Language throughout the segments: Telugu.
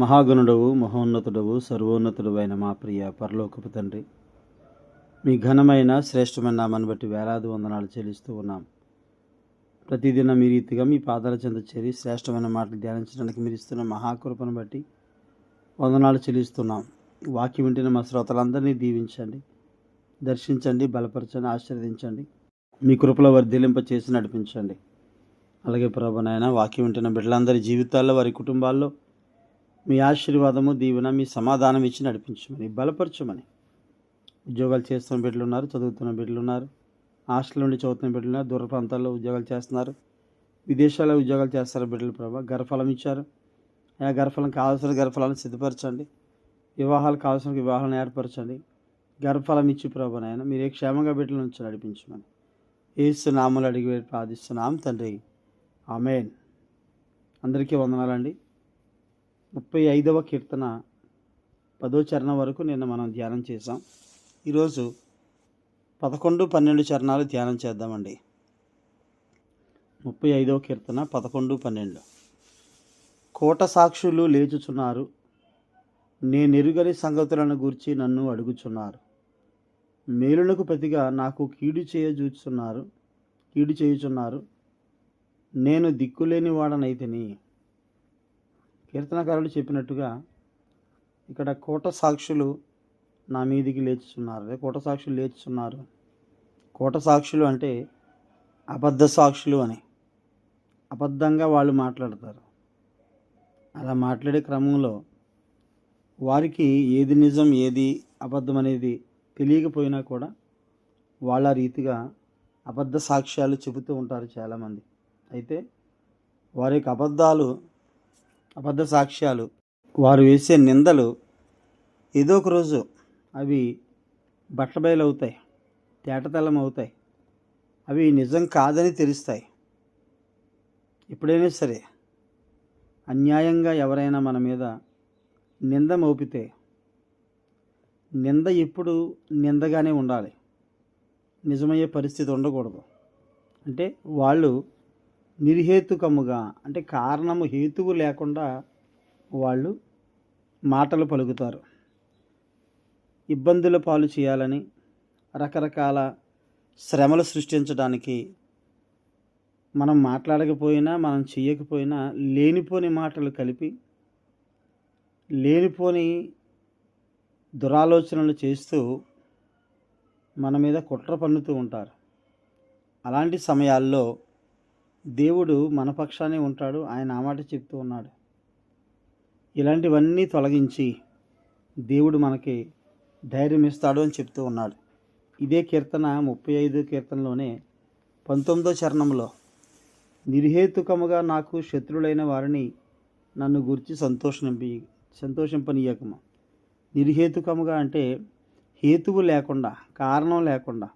మహాగణుడవు మహోన్నతుడవు సర్వోన్నతుడు అయిన మా ప్రియ పరలోకపు తండ్రి. మీ ఘనమైన శ్రేష్టమైన నామాన్ని బట్టి వేలాది వందనాలు చెల్లిస్తూ ఉన్నాం. ప్రతిదిన మీ రీతిగా మీ పాదాల చెంత చేరి శ్రేష్టమైన మాటలు ధ్యానించడానికి మీరు ఇస్తున్న మహాకృపను బట్టి వందనాలు చెల్లిస్తున్నాం. వాక్యం వింటున్న మా శ్రోతలందరినీ దీవించండి దర్శించండి బలపరచండి ఆశీర్వదించండి మీ కృపలో వర్ధిలింప చేసి నడిపించండి. అలాగే ప్రభు నాయన వాక్యం వింటున్న బిడ్డలందరి జీవితాల్లో వారి కుటుంబాల్లో మీ ఆశీర్వాదము దీవెన మీ సమాధానం ఇచ్చి నడిపించమని బలపరచమని. ఉద్యోగాలు చేస్తున్న బిడ్డలు ఉన్నారు చదువుతున్న బిడ్డలు ఉన్నారు హాస్టల్ నుండి చదువుతున్న బిడ్డలు ఉన్నారు దూర ప్రాంతాల్లో ఉద్యోగాలు చేస్తున్నారు. విదేశాల్లో ఉద్యోగాలు చేస్తారు బిడ్డలు ప్రభా. గర్భఫలం ఇచ్చారు. ఆ గర్భఫలం కావాల్సిన గర్భఫలాన్ని సిద్ధపరచండి. వివాహాలు కావాల్సిన వివాహాలను ఏర్పరచండి. గర్భఫలం ఇచ్చి ప్రభు నాయన మీరే క్షేమంగా బిడ్డల నుంచి నడిపించమని. ఏసు అడిగి ప్రార్థిస్తున్నాం తండ్రి. ఆమెన్. అందరికీ వందనాలండి. ముప్పై ఐదవ కీర్తన పదో చరణం వరకు నిన్న మనం ధ్యానం చేసాం ఈరోజు పదకొండు పన్నెండు చరణాలు ధ్యానం చేద్దామండి. ముప్పై ఐదవ కీర్తన పదకొండు పన్నెండు. కోట సాక్షులు లేచుచున్నారు. నేనెరుగని సంగతులను గూర్చి నన్ను అడుగుచున్నారు. మేలునకు ప్రతిగా నాకు కీడు చేయజూచున్నారు కీడు చేయుచున్నారు. నేను దిక్కులేని వాడనైతిని. కీర్తనకారులు చెప్పినట్టుగా ఇక్కడ కోట సాక్షులు నా మీదికి లేచుతున్నారు అదే కోట సాక్షులు లేచుతున్నారు కోట సాక్షులు అంటే అబద్ధ సాక్షులు అని. అబద్ధంగా వాళ్ళు మాట్లాడతారు. అలా మాట్లాడే క్రమంలో వారికి ఏది నిజం ఏది అబద్ధం అనేది తెలియకపోయినా కూడా వాళ్ళ రీతిగా అబద్ధ సాక్ష్యాలు చెబుతూ ఉంటారు చాలామంది. అయితే వారి యొక్క అబద్ధాలు అబద్ధ సాక్ష్యాలు. వారు వేసే నిందలు ఏదో ఒక రోజు అవి బట్టబయలవుతాయి తేటతెల్లం అవుతాయి అవి నిజం కాదని తెలుస్తాయి. ఎప్పుడైనా సరే అన్యాయంగా ఎవరైనా మన మీద నింద మోపితే నింద ఎప్పుడు నిందగానే ఉండాలి. నిజమయ్యే పరిస్థితి ఉండకూడదు. అంటే వాళ్ళు నిర్హేతుకముగా అంటే కారణము హేతువు లేకుండా వాళ్ళు మాటలు పలుకుతారు. ఇబ్బందుల పాలు చేయాలని రకరకాల శ్రమలు సృష్టించడానికి మనం మాట్లాడకపోయినా మనం చేయకపోయినా లేనిపోని మాటలు కలిపి లేనిపోని దురాలోచనలు చేస్తూ మన మీద కుట్ర పన్నుతూ ఉంటారు. అలాంటి సమయాల్లో దేవుడు మన పక్షానే ఉంటాడు. ఆయన ఆ మాట చెప్తూ ఉన్నాడు. ఇలాంటివన్నీ తొలగించి దేవుడు మనకి ధైర్యం ఇస్తాడు అని చెప్తూ ఉన్నాడు. ఇదే కీర్తన ముప్పై ఐదు కీర్తనలోనే పంతొమ్మిదో చరణంలో నిర్హేతుకముగా నాకు శత్రులైన వారిని నన్ను గురించి సంతోషింపి సంతోషింపనీయకము. నిర్హేతుకముగా అంటే హేతువు లేకుండా కారణం లేకుండా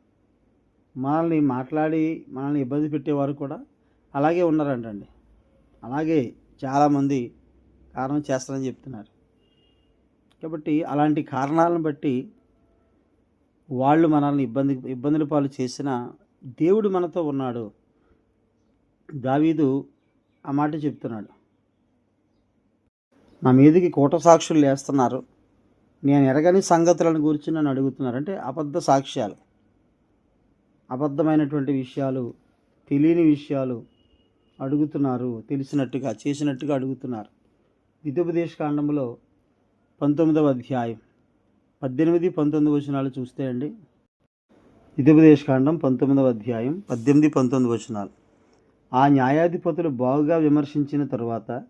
మనల్ని మాట్లాడి మనల్ని ఇబ్బంది పెట్టేవారు కూడా అలాగే ఉన్నారంటండి. అలాగే చాలామంది కారణం చేస్తారని చెప్తున్నారు. కాబట్టి అలాంటి కారణాలను బట్టి వాళ్ళు మనల్ని ఇబ్బంది ఇబ్బందుల పాలు చేసిన దేవుడు మనతో ఉన్నాడు. దావీదు ఆ మాట చెప్తున్నాడు. నా మీదకి కూట సాక్షులు లేస్తున్నారు. నేను ఎరగని సంగతులను గురించి నన్ను అడుగుతున్నారు. అంటే అబద్ధ సాక్ష్యాలు. అబద్ధమైనటువంటి విషయాలు తెలియని విషయాలు అడుగుతున్నారు తెలిసినట్టుగా చేసినట్టుగా అడుగుతున్నారు. ద్వితోపదేశ కాండంలో పంతొమ్మిదవ అధ్యాయం పద్దెనిమిది పంతొమ్మిది వచనాలు చూస్తే అండి. ద్వితోపదేశ కాండం పంతొమ్మిదవ అధ్యాయం పద్దెనిమిది పంతొమ్మిది వచనాలు. ఆ న్యాయాధిపతులు బాగుగా విమర్శించిన తరువాత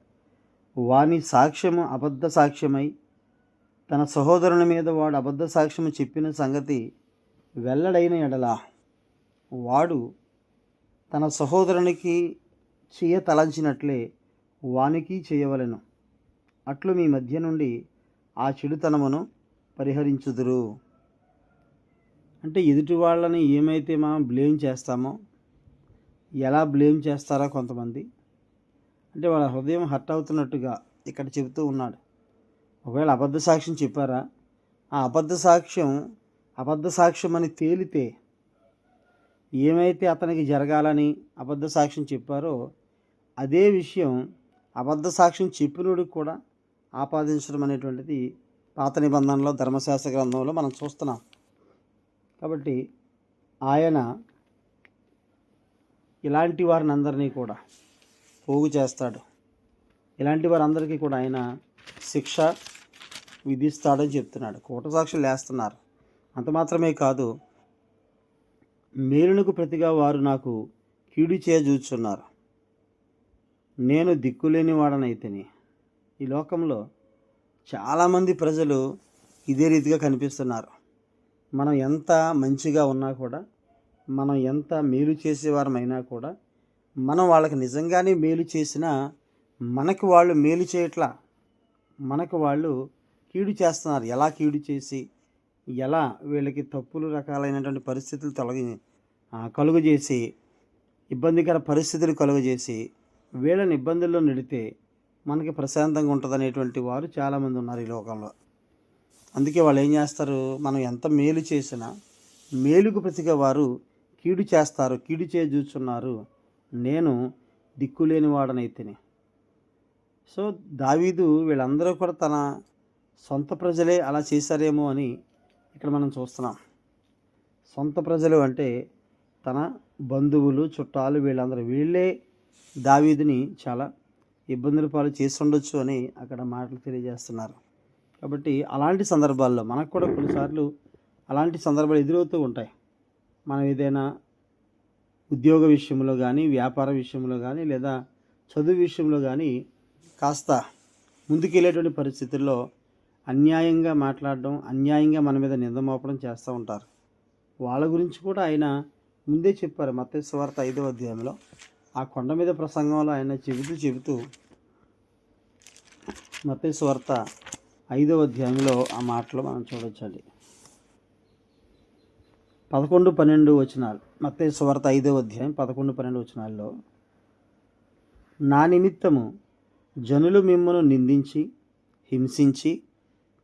వాని సాక్ష్యము అబద్ధ సాక్ష్యమై తన సహోదరుని మీద వాడు అబద్ధ సాక్ష్యము చెప్పిన సంగతి వెల్లడైన ఎడల వాడు తన సహోదరునికి చేయ తలంచినట్లే వానికి చేయవలెను. అట్లు మీ మధ్య నుండి ఆ చెడుతనమును పరిహరించుదురు. అంటే ఎదుటి వాళ్ళని ఏమైతే మనం బ్లేమ్ చేస్తామో ఎలా బ్లేమ్ చేస్తారో కొంతమంది. అంటే వాళ్ళ హృదయం హర్ట్ అవుతున్నట్టుగా ఇక్కడ చెబుతూ ఉన్నాడు. ఒకవేళ అబద్ధ సాక్ష్యం చెప్పారా? ఆ అబద్ధ సాక్ష్యం అబద్ధ సాక్ష్యం అని తేలితే ఏమైతే అతనికి జరగాలని అబద్ధ సాక్ష్యం చెప్పారో అదే విషయం అబద్ధ సాక్ష్యం చెప్పినోడికి కూడా ఆపాదించడం అనేటువంటిది పాత నిబంధనలో ధర్మశాస్త్ర గ్రంథంలో మనం చూస్తున్నాం. కాబట్టి ఆయన ఇలాంటి వారిని అందరినీ కూడా పోగు చేస్తాడు. ఇలాంటి వారందరికీ కూడా ఆయన శిక్ష విధిస్తాడని చెప్తున్నాడు. కూటసాక్షులు వేస్తున్నారు అంత మాత్రమే కాదు మేలునకు ప్రతిగా వారు నాకు కీడు చేయజూచున్నారు. నేను దిక్కులేని వాడనైతేని ఈ లోకంలో చాలామంది ప్రజలు ఇదే రీతిగా కనిపిస్తున్నారు. మనం ఎంత మంచిగా ఉన్నా కూడా మనం ఎంత మేలు చేసేవారమైనా కూడా మనం వాళ్ళకి నిజంగానే మేలు చేసినా మనకు వాళ్ళు మేలు చేయట్లా. మనకు వాళ్ళు కీడు చేస్తున్నారు. ఎలా కీడు చేసి ఎలా వీళ్ళకి తప్పులు రకాలైనటువంటి పరిస్థితులు తొలగి కలుగజేసి ఇబ్బందికర పరిస్థితులు కలుగజేసి వీళ్ళని ఇబ్బందుల్లో నిడితే మనకి ప్రశాంతంగా ఉంటుంది అనేటువంటి వారు చాలామంది ఉన్నారు ఈ లోకంలో. అందుకే వాళ్ళు ఏం చేస్తారు? మనం ఎంత మేలు చేసినా మేలుకు ప్రతిగా వారు కీడు చేస్తారు. కీడు చేయజూచున్నారు నేను దిక్కులేని వాడనైతేనే. సో దావీదు వీళ్ళందరూ కూడా తన సొంత ప్రజలే అలా చేశారేమో అని ఇక్కడ మనం చూస్తున్నాం. సొంత ప్రజలు అంటే తన బంధువులు చుట్టాలు వీళ్ళందరూ వీళ్ళే దావీదుని చాలా ఇబ్బందుల పాలు చేస్తుండొచ్చు అని అక్కడ మాటలు తెలియజేస్తున్నారు. కాబట్టి అలాంటి సందర్భాల్లో మనకు కూడా కొన్నిసార్లు అలాంటి సందర్భాలు ఎదురవుతూ ఉంటాయి. మనం ఏదైనా ఉద్యోగ విషయంలో కానీ వ్యాపార విషయంలో కానీ లేదా చదువు విషయంలో కానీ కాస్త ముందుకెళ్ళేటువంటి పరిస్థితుల్లో అన్యాయంగా మాట్లాడడం అన్యాయంగా మన మీద నిందమోపడం చేస్తూ ఉంటారు. వాళ్ళ గురించి కూడా ఆయన ముందే చెప్పారు. మత్తయి సువార్త ఐదవ అధ్యాయంలో. ఆ కొండ మీద ప్రసంగంలో ఆయన చెబుతూ చెబుతూ మత్తయి ఐదవ అధ్యాయంలో ఆ మాటలు మనం చూడొచ్చండి. పదకొండు పన్నెండు వచనాలు. మత్తయి ఐదవ అధ్యాయం పదకొండు పన్నెండు వచనాల్లో నా నిమిత్తము జనులు మిమ్మను నిందించి హింసించి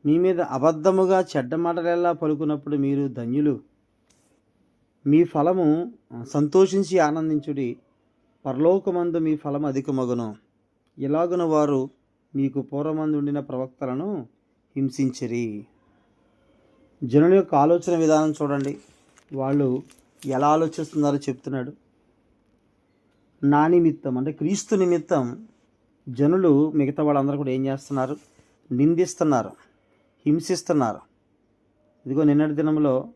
మీ మీద అబద్ధముగా చెడ్డ మాటలెల్లా పలుకున్నప్పుడు మీరు ధన్యులు. మీ ఫలము సంతోషించి ఆనందించుడి. పరలోకమందు మీ ఫలం అధికమగును. ఇలాగున వారు మీకు పూర్వమందు ఉండిన ప్రవక్తలను హింసించిరి. జనుల యొక్క ఆలోచన విధానం చూడండి. వాళ్ళు ఎలా ఆలోచిస్తున్నారో చెప్తున్నాడు. నా నిమిత్తం అంటే క్రీస్తు నిమిత్తం జనులు మిగతా వాళ్ళందరూ కూడా ఏం చేస్తున్నారు? నిందిస్తున్నారు. హింసిస్తున్నారు. ఇదిగో నిన్నటి దినంలో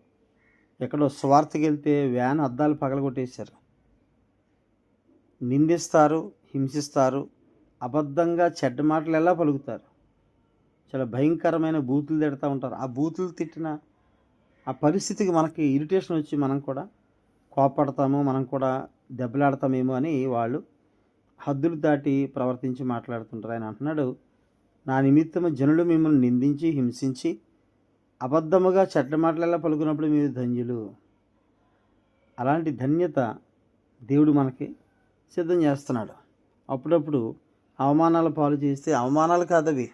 ఎక్కడో స్వార్థకి వెళ్తే వ్యాన్ అద్దాలు పగలగొట్టేశారు. నిందిస్తారు హింసిస్తారు అబద్ధంగా చెడ్డ మాటలు ఎలా పలుకుతారు? చాలా భయంకరమైన బూతులు తిడతా ఉంటారు. ఆ బూతులు తిట్టిన ఆ పరిస్థితికి మనకి ఇరిటేషన్ వచ్చి మనం కూడా కోపడతాము మనం కూడా దెబ్బలాడతామేమో అని వాళ్ళు హద్దులు దాటి ప్రవర్తించి మాట్లాడుతుంటారు. ఆయన అంటున్నాడు నా నిమిత్తము జనులు మిమ్మల్ని నిందించి హింసించి అబద్ధముగా చెడ్డ మాటలెలా పలుకున్నప్పుడు మీరు ధన్యులు? అలాంటి ధన్యత దేవుడు మనకి సిద్ధం చేస్తున్నాడు. అప్పుడప్పుడు అవమానాల పాలు చేస్తే అవమానాలు కాదవి.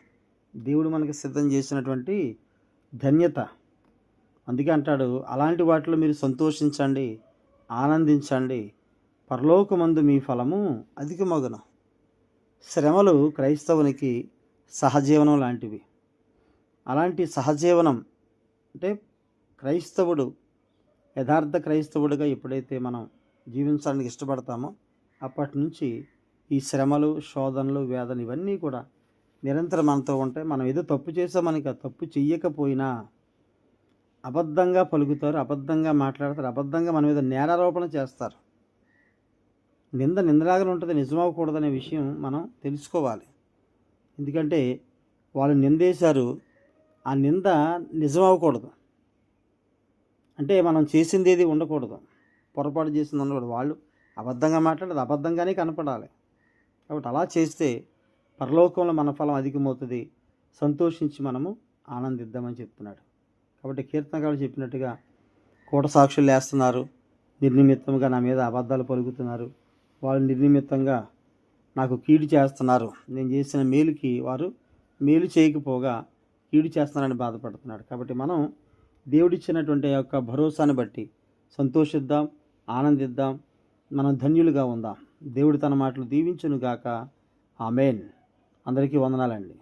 దేవుడు మనకి సిద్ధం చేసినటువంటి ధన్యత. అందుకే అంటాడు అలాంటి వాటిలో మీరు సంతోషించండి ఆనందించండి. పరలోకమందు మీ ఫలము అధికమగును. శ్రమలు క్రైస్తవునికి సహజీవనం లాంటివి. అలాంటి సహజీవనం అంటే క్రైస్తవుడు యథార్థ క్రైస్తవుడిగా ఎప్పుడైతే మనం జీవించడానికి ఇష్టపడతామో అప్పటి నుంచి ఈ శ్రమలు శోధనలు వేదన ఇవన్నీ కూడా నిరంతరం మనతో ఉంటాయి. మనం ఏదో తప్పు చేసామని తప్పు చెయ్యకపోయినా అబద్ధంగా పలుకుతారు అబద్ధంగా మాట్లాడతారు అబద్ధంగా మన మీద నేరారోపణ చేస్తారు. నింద నిందలాగానే ఉంటుంది నిజమవ్వకూడదనే విషయం మనం తెలుసుకోవాలి. ఎందుకంటే వాళ్ళు నిందేశారు ఆ నింద నిజమవ్వకూడదు. అంటే మనం చేసింది ఏది ఉండకూడదు. పొరపాటు చేసింది ఉండకూడదు. వాళ్ళు అబద్ధంగా మాట్లాడేది అబద్ధంగానే కనపడాలి. కాబట్టి అలా చేస్తే పరలోకంలో మన ఫలం అధికమవుతుంది. సంతోషించి మనము ఆనందిద్దామని చెప్తున్నాడు. కాబట్టి కీర్తనగారు చెప్పినట్టుగా కూట సాక్షులు వేస్తున్నారు నిర్నిమిత్తంగా నా మీద అబద్ధాలు పలుకుతున్నారు. వాళ్ళు నిర్నిమిత్తంగా నాకు కీడు చేస్తున్నారు. నేను చేసిన మేలుకి వారు మేలు చేయకపోగా కీడు చేస్తున్నారని బాధపడుతున్నాడు. కాబట్టి మనం దేవుడిచ్చినటువంటి యొక్క భరోసాను బట్టి సంతోషిద్దాం ఆనందిద్దాం మనం ధన్యులుగా ఉందాం. దేవుడు తన మాటలు దీవించునుగాక. ఆమెన్. అందరికీ వందనాలండి.